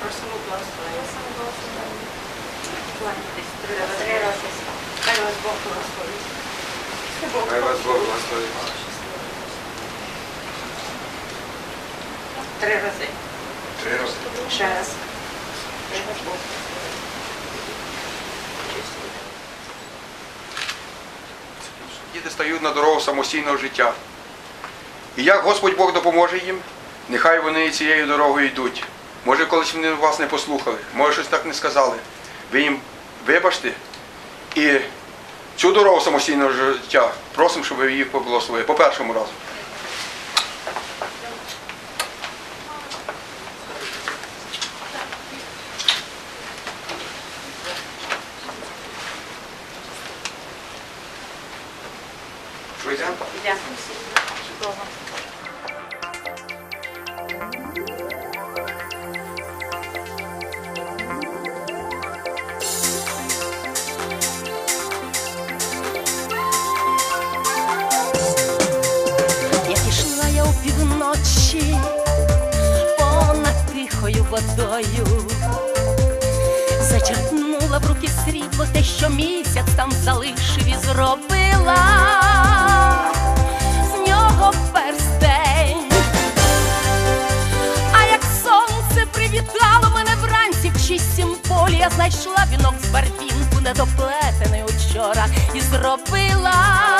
Просимо благословення. Хай вас Бог благословить. Хай вас Бог благословить. Три рази. Три рази. Ще раз. Три рази. Діти стають на дорогу самостійного життя. І як Господь Бог допоможе їм, нехай вони цією дорогою йдуть. Може, колись вони вас не послухали, може щось так не сказали. Ви їм вибачте і цю дорогу самостійного життя просимо, щоб ви їх поблагословили по першому разу. Що йдемо? Йдемо. Водою, зачерпнула в руки срібло те, що місяць там залишив і зробила. З нього перстень. А як сонце привітало мене вранці в чистім полі, я знайшла вінок з барвінку, недоплетений учора, і зробила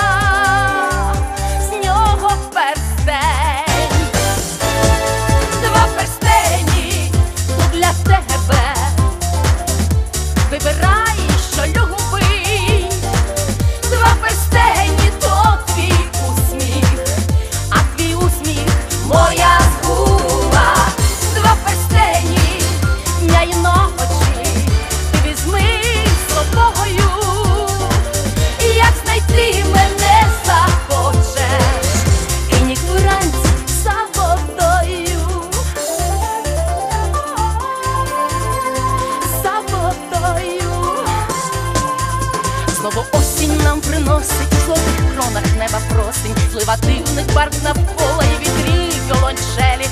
осінь нам приносить у золотих кронах неба просень, злива дивних барв навколо і вітрі, і віолончелі